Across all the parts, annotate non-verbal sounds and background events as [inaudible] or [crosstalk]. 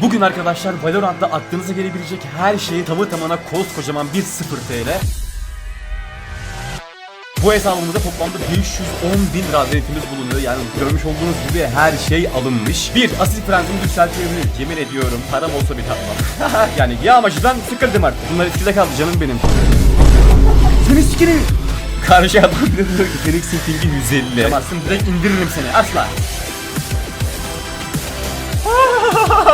Bugün arkadaşlar Valorant'ta aklınıza gelebilecek her şeyi tamı tamına koskocaman bir 0 TL. Bu hesabımızda toplamda 510 bin radyanetimiz bulunuyor. Yani görmüş olduğunuz gibi her şey alınmış. Bir, asil prensimiz yükseltilebilir. Yemin ediyorum param olsa bir tatmam. [laughs] yani yağmacıdan sıkıldım artık. Bunlar eskide kaldı canım benim. Seni sikini. Karşı adam diyor ki Phoenix'in pingi 150. Yapamazsın direkt indiririm seni asla.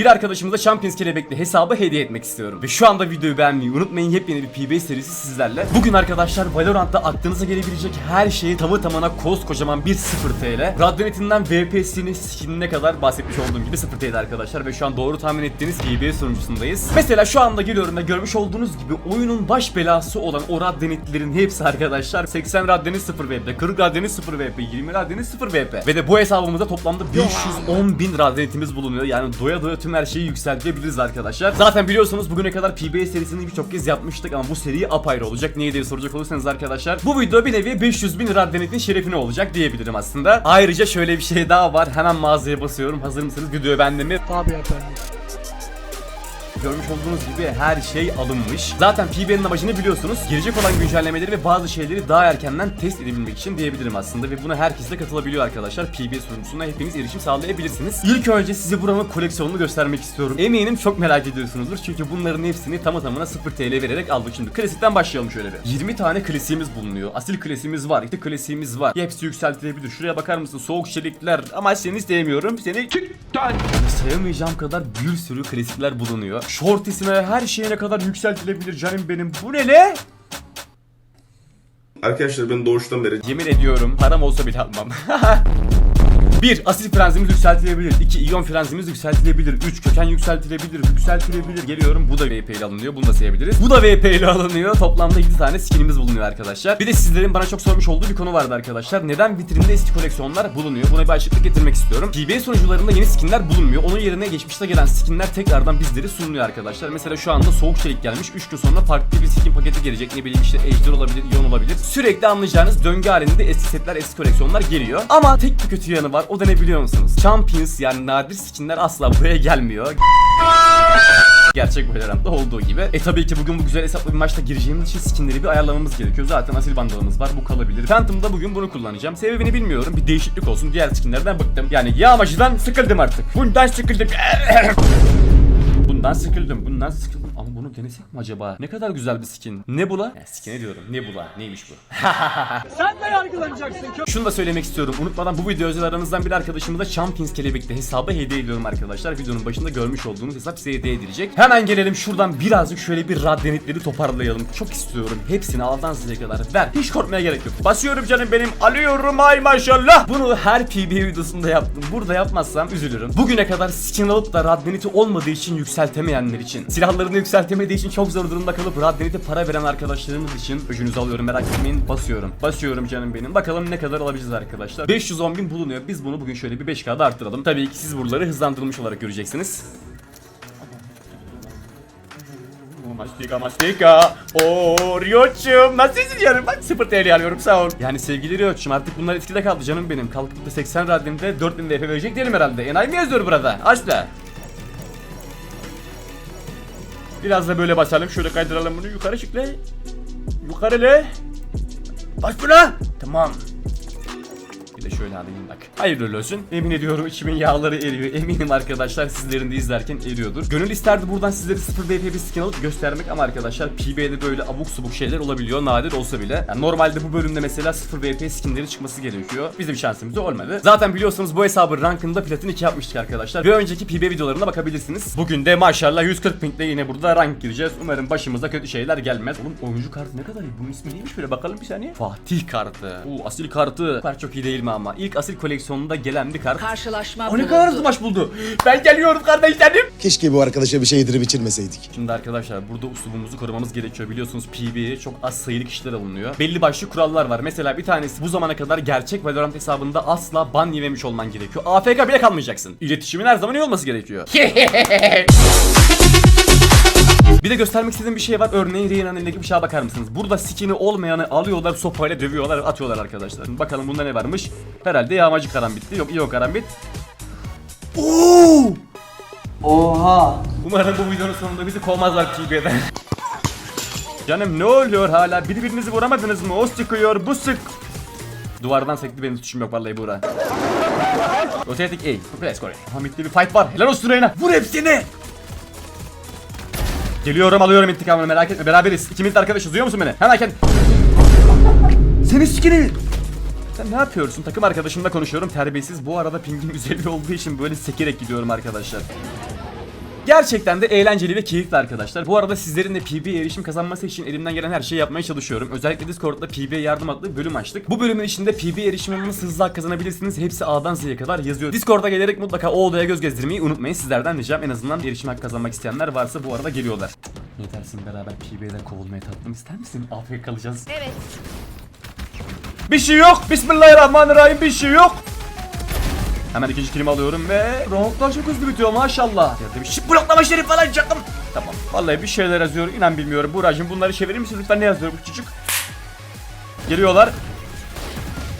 Bir arkadaşımıza Champions Kelebekli hesabı hediye etmek istiyorum. Ve şu anda videoyu beğenmeyi unutmayın. Yepyeni bir PB serisi sizlerle. Bugün arkadaşlar Valorant'ta aklınıza gelebilecek her şeyi tamı tamına koskocaman bir 0 TL. Radyanetinden VP'sini skinine kadar bahsetmiş olduğum gibi 0 TL arkadaşlar. Ve şu an doğru tahmin ettiğiniz PB sunucusundayız. Mesela şu anda geliyorum ve görmüş olduğunuz gibi oyunun baş belası olan o radyanetlerin hepsi arkadaşlar 80 radyanit 0 VP, 40 radyanit 0 VP, 20 radyanit 0 VP. Ve de bu hesabımızda toplamda 510 bin radyanetimiz bulunuyor. Yani doya doya tüm her şeyi yükseltebiliriz arkadaşlar. Zaten biliyorsunuz bugüne kadar PB serisini birçok kez yapmıştık ama bu seri apayrı olacak. Niye diye soracak olursanız arkadaşlar. Bu video bir nevi 500 bin radyanetin şerefine olacak diyebilirim aslında. Ayrıca şöyle bir şey daha var. Hemen mağazaya basıyorum. Hazır mısınız? Videoya bende mi? Tabii efendim. Görmüş olduğunuz gibi her şey alınmış. Zaten PB'nin amacını biliyorsunuz. Gelecek olan güncellemeleri ve bazı şeyleri daha erkenden test edebilmek için diyebilirim aslında. Ve buna herkes de katılabiliyor arkadaşlar. PB sunucusuna hepiniz erişim sağlayabilirsiniz. İlk önce size buranın koleksiyonunu göstermek istiyorum. Eminim çok merak ediyorsunuzdur. Çünkü bunların hepsini tamı tamına 0 TL vererek aldık. Şimdi klasikten başlayalım şöyle bir. 20 tane klasiğimiz bulunuyor. Asil klasiğimiz var. İşte klasiğimiz var. Hepsi yükseltilebilir. Şuraya bakar mısın? Soğuk çelikler. Ama seni sevmiyorum. Seni sayamayacağım kadar bir sürü klasikler bulunuyor. Shortisine her şeyine kadar yükseltilebilir canım benim. Bu ne le? Arkadaşlar ben doğuştan beri Yemin ediyorum param olsa bile almam. [laughs] 1. Asil frenzimiz yükseltilebilir. 2. iyon frenzimiz yükseltilebilir. 3. Köken yükseltilebilir. Yükseltilebilir. Geliyorum. Bu da VP ile alınıyor. Bunu da sayabiliriz. Bu da VP ile alınıyor. Toplamda 7 tane skinimiz bulunuyor arkadaşlar. Bir de sizlerin bana çok sormuş olduğu bir konu vardı arkadaşlar. Neden vitrinde eski koleksiyonlar bulunuyor? Buna bir açıklık getirmek istiyorum. PB sunucularında yeni skinler bulunmuyor. Onun yerine geçmişte gelen skinler tekrardan bizlere sunuluyor arkadaşlar. Mesela şu anda soğuk çelik gelmiş. 3 gün sonra farklı bir skin paketi gelecek. Ne bileyim işte ejder olabilir, iyon olabilir. Sürekli anlayacağınız döngü halinde eski setler, eski koleksiyonlar geliyor. Ama tek bir kötü yanı var. O da ne biliyor musunuz? Champions yani nadir skinler asla buraya gelmiyor. Gerçek Valorant'ta olduğu gibi. E tabii ki bugün bu güzel hesaplı bir maçta gireceğimiz için skinleri bir ayarlamamız gerekiyor. Zaten asil bandalımız var bu kalabilir. Phantom'da bugün bunu kullanacağım. Sebebini bilmiyorum. Bir değişiklik olsun. Diğer skinlerden bıktım. Yani yağmacıdan sıkıldım artık. Bundan sıkıldım. [laughs] Bundan sıkıldım. Bundan sıkıldım. Denesek mi acaba? Ne kadar güzel bir skin. Nebula? Ya skin'e diyorum. Nebula. Neymiş bu? [laughs] Sen de yargılanacaksın. Şunu da söylemek istiyorum. Unutmadan bu video özel aranızdan bir arkadaşımıza Champions Kelebek'te hesabı hediye ediyorum arkadaşlar. Videonun başında görmüş olduğunuz hesap size hediye edilecek. Hemen gelelim şuradan birazcık şöyle bir radyanitleri toparlayalım. Çok istiyorum. Hepsini A'dan Z'ye kadar ver. Hiç korkmaya gerek yok. Basıyorum canım benim. Alıyorum ay maşallah. Bunu her PB videosunda yaptım. Burada yapmazsam üzülürüm. Bugüne kadar skin alıp da radyaniti olmadığı için yükseltemeyenler için. Silahlarını yükseltemediği için çok zor durumda kalıp radyanite para veren arkadaşlarımız için öcünüzü alıyorum merak etmeyin. Basıyorum. Basıyorum canım benim. Bakalım ne kadar alabileceğiz arkadaşlar. 510 bin bulunuyor. Biz bunu bugün şöyle bir 5K'da arttıralım. Tabii ki siz buraları hızlandırılmış olarak göreceksiniz. Mastika mastika. Oo Rio'cum nasıl izliyorum bak 0 TL alıyorum sağ ol. Yani sevgili Rio'cum artık bunlar eskide kaldı canım benim. Kalkıp da 80 radyonda 4000 VP verecek değilim herhalde. Enayi mi yazıyor burada? Aç da. Biraz da böyle basalım. Şöyle kaydıralım bunu. Yukarı çık le. Yukarı le. Bas buna. Tamam. Bir de şöyle alayım bak. Hayırlı olsun. Emin ediyorum içimin yağları eriyor. Eminim arkadaşlar sizlerin de izlerken eriyordur. Gönül isterdi buradan sizlere 0 VP bir skin alıp göstermek ama arkadaşlar PB'de böyle abuk subuk şeyler olabiliyor. Nadir olsa bile. Yani normalde bu bölümde mesela 0 VP skinleri çıkması gerekiyor. Bizim şansımız olmadı. Zaten biliyorsunuz bu hesabı rankında platin 2 yapmıştık arkadaşlar. Bir önceki PB videolarına bakabilirsiniz. Bugün de maşallah 140 pingle yine burada rank gireceğiz. Umarım başımıza kötü şeyler gelmez. Oğlum oyuncu kartı ne kadar iyi. Bunun ismi neymiş böyle bakalım bir saniye. Fatih kartı. Oo asil kartı. Bu kart çok iyi değil mi ama? İlk asil koleksiyonunda gelen bir kart. Karşılaşma O ne kadar hızlı maç buldu. Ben geliyorum kardeşlerim. Keşke bu arkadaşa bir şey yedirip içirmeseydik. Şimdi arkadaşlar burada usulümüzü korumamız gerekiyor. Biliyorsunuz PB'ye çok az sayılı kişiler alınıyor. Belli başlı kurallar var. Mesela bir tanesi bu zamana kadar gerçek Valorant hesabında asla ban yememiş olman gerekiyor. AFK bile kalmayacaksın. İletişimin her zaman iyi olması gerekiyor. [laughs] Bir de göstermek istediğim bir şey var. Örneğin Reyna'nın elindeki bıçağa bakar mısınız? Burada skin'i olmayanı alıyorlar sopayla dövüyorlar atıyorlar arkadaşlar. Bakalım bunda ne varmış? Herhalde yağmacı karambitti. Yok iyi o karambit. Oo! Oha. Umarım bu videonun sonunda bizi kovmazlar PB'den. Canım ne oluyor hala? Birbirinizi vuramadınız mı? O sıkıyor, bu sık. Duvardan sekti benim suçum yok vallahi Buğra. Rotating A. Let's go. Hamit'te bir fight var. Helal olsun Reyna. Vur hepsini. Geliyorum alıyorum intikamını merak etme beraberiz. İkimiz de arkadaşız duyuyor musun beni? Hemen kend... Seni sikini. Sen ne yapıyorsun? Takım arkadaşımla konuşuyorum terbiyesiz. Bu arada pingim 150 [laughs] olduğu için böyle sekerek gidiyorum arkadaşlar. Gerçekten de eğlenceli ve keyifli arkadaşlar. Bu arada sizlerin de PB'ye erişim kazanması için elimden gelen her şeyi yapmaya çalışıyorum. Özellikle Discord'da PB'ye yardım adlı bölüm açtık. Bu bölümün içinde PB erişimini nasıl hızlı kazanabilirsiniz hepsi A'dan Z'ye kadar yazıyor. Discord'a gelerek mutlaka o odaya göz gezdirmeyi unutmayın. Sizlerden ricam en azından erişim hak kazanmak isteyenler varsa bu arada geliyorlar. Ne dersin beraber PB'den kovulmaya tatlım ister misin? Afiyet kalacağız. Evet. Bir şey yok. Bismillahirrahmanirrahim bir şey yok. Hemen ikinci kilimi alıyorum ve roundlar çok hızlı bitiyor maşallah. Yerde bir şık bloklama şerif falan çaktım. Tamam. Vallahi bir şeyler yazıyor. İnan bilmiyorum. Buracığım bunları çevirir misin lütfen ne yazıyor bu çocuk? Geliyorlar.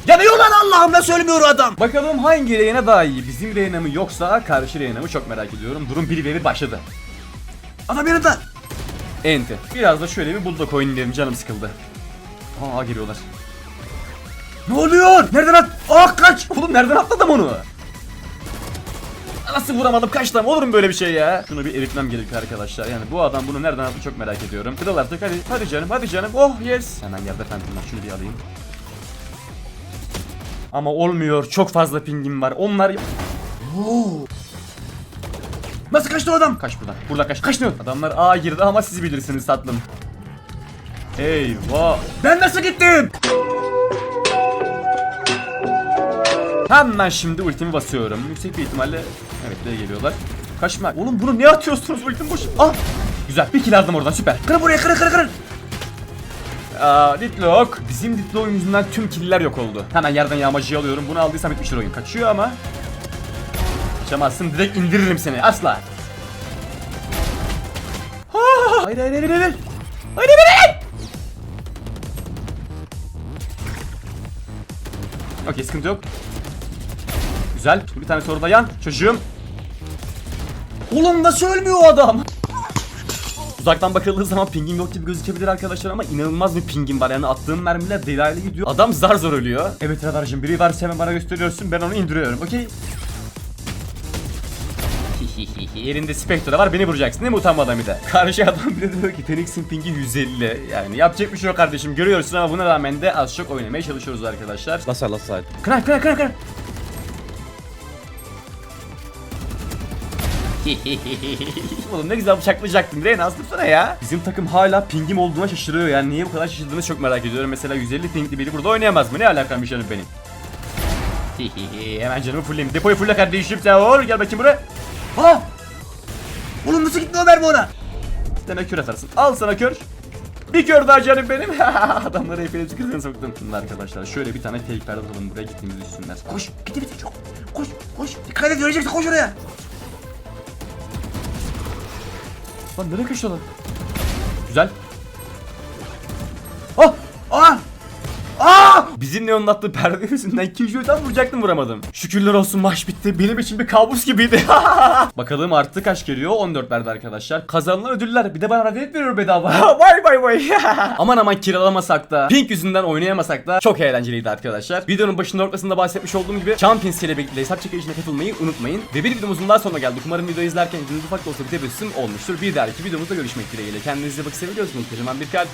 Yanıyorlar Allah'ım da söylemiyor adam. Bakalım hangi reyna daha iyi? Bizim reyna mı yoksa karşı reyna mı çok merak ediyorum. Durum 1 ve 1 başladı. Adam yanında. Ente. Biraz da şöyle bir bulldog oynayalım canım sıkıldı. Aa geliyorlar. Ne oluyor? Nereden at? Ah kaç! Oğlum nereden atladım onu? Nasıl vuramadım kaçtım olur mu böyle bir şey ya? Şunu bir eritmem gerekiyor arkadaşlar. Yani bu adam bunu nereden attı çok merak ediyorum. Kral artık hadi. Hadi canım hadi canım. Oh yes. Hemen yerde var. Şunu bir alayım. Ama olmuyor. Çok fazla pingim var. Onlar... Oo. Nasıl kaçtı o adam? Kaç buradan. Buradan kaç. Kaçmıyor. Adamlar A girdi ama siz bilirsiniz tatlım. Eyvah. Ben nasıl gittim? Hemen şimdi ultimi basıyorum. Yüksek bir ihtimalle evet de geliyorlar. Kaçma. Oğlum bunu ne atıyorsunuz ultim boş. Ah! Güzel. Bir kill aldım oradan süper. Kırın buraya kırın kırın kırın. Aa, Ditlock. Bizim Ditlock'un yüzünden tüm killer yok oldu. Hemen yerden yağmacıyı alıyorum. Bunu aldıysam bitmiştir oyun. Kaçıyor ama. Kaçamazsın. Direkt indiririm seni. Asla. Ah! Hayır hayır hayır hayır. Hayır hayır hayır. Okey sıkıntı yok. Güzel. Bir tane soru da yan. Çocuğum. Oğlum nasıl ölmüyor o adam? Uzaktan bakıldığı zaman pingim yok gibi gözükebilir arkadaşlar ama inanılmaz bir pingim var yani attığım mermiler delaylı gidiyor. Adam zar zor ölüyor. Evet radarcığım biri varsa hemen bana gösteriyorsun ben onu indiriyorum okey? [laughs] Elinde Spectre var beni vuracaksın değil mi utanmadan bir de? Karşı adam bile diyor ki Tenix'in pingi 150 yani yapacak bir şey yok kardeşim görüyorsun ama buna rağmen de az çok oynamaya çalışıyoruz arkadaşlar. Last side, last side. Kırar kırar [laughs] Oğlum ne güzel bıçaklayacaktım Reyna aslırsana ya. Bizim takım hala pingim olduğuna şaşırıyor yani niye bu kadar şaşırdığını çok merak ediyorum. Mesela 150 pingli biri burada oynayamaz mı? Ne alakam canım benim? [laughs] Hemen canımı fulleyim. Depoyu fulle kardeşim sen ol gel bakayım buraya. Ha! Oğlum nasıl gitti o mermi ona? Demek kör atarsın. Al sana kör. Bir kör daha canım benim. [laughs] Adamları hepinizi kızına soktum. Şimdi arkadaşlar şöyle bir tane fake perde alalım buraya gittiğimizi düşünsünler. Koş. Gitti bitti çok. Koş. Koş. Dikkat et öleceksin koş oraya. Lan nereye kaçtı lan? Güzel. Ah! Ah! Aa! Bizim Neon'un attığı perde yüzünden Killjoy'dan vuracaktım vuramadım. Şükürler olsun maç bitti. Benim için bir kabus gibiydi. [laughs] Bakalım artı kaç geliyor? 14 verdi arkadaşlar. Kazanılan ödüller. Bir de bana radyet veriyor bedava. [laughs] vay vay vay. [laughs] aman aman kiralamasak da, Pink yüzünden oynayamasak da çok eğlenceliydi arkadaşlar. Videonun başında ortasında bahsetmiş olduğum gibi Champions birlikte hesap çekilişine katılmayı unutmayın. Ve bir videomuzun daha sonuna geldik. Umarım videoyu izlerken yüzünüz ufak da olsa bir tebessüm olmuştur. Bir dahaki videomuzda görüşmek dileğiyle. Kendinize bakın seviyorsunuz. Kocaman bir kalp.